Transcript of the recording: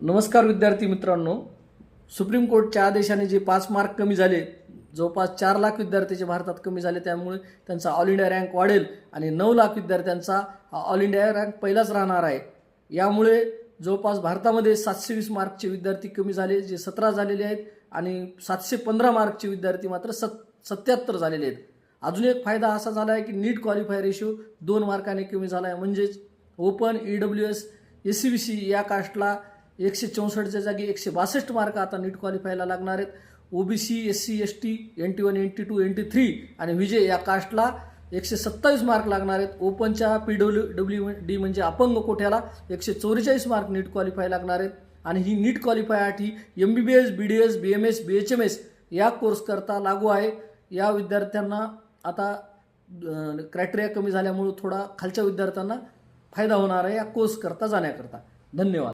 नमस्कार विद्यार्थी मित्रांनो. सुप्रीम कोर्टच्या आदेशाने जे पाच मार्क कमी झाले जवळपास चार लाख विद्यार्थ्याचे भारतात कमी झाले त्यामुळे त्यांचा ऑल इंडिया रँक वाढेल आणि नऊ लाख विद्यार्थ्यांचा हा ऑल इंडिया रँक पहिलाच राहणार आहे. यामुळे जवळपास भारतामध्ये सातशे वीस मार्कचे विद्यार्थी कमी झाले जे सतरा झालेले आहेत आणि सातशे पंधरा मार्कचे विद्यार्थी मात्र सत सत्याहत्तर झालेले आहेत. अजून एक फायदा असा झाला आहे की नीट क्वालिफाय रेशो दोन मार्काने कमी झाला आहे म्हणजेच open E W S S C B C या कास्टला एकशे चौसष्टच्या जागी एकशे बासष्ट मार्क आता नीट क्वालिफायला लागणार आहेत. OBC S C S T N T one N T two N T three आणि विजय या कास्टला एकशे सत्तावीस मार्क लागणार आहेत. ओपनच्या पी डब्ल्यू डब्ल्यू डी म्हणजे अपंग कोठ्याला एकशे चौवेचाळीस मार्क नीट क्वालिफाय लागणार आहेत. आणि ही नीट क्वालिफायसाठी M B B S B D S B M S B H M S या कोर्सकरता लागू आहे. या विद्यार्थ्यांना आता क्रायटेरिया कमी झाल्यामुळं थोडा खालच्या विद्यार्थ्यांना फायदा होणार आहे. या कोर्सकरता जाण्याकरता. धन्यवाद.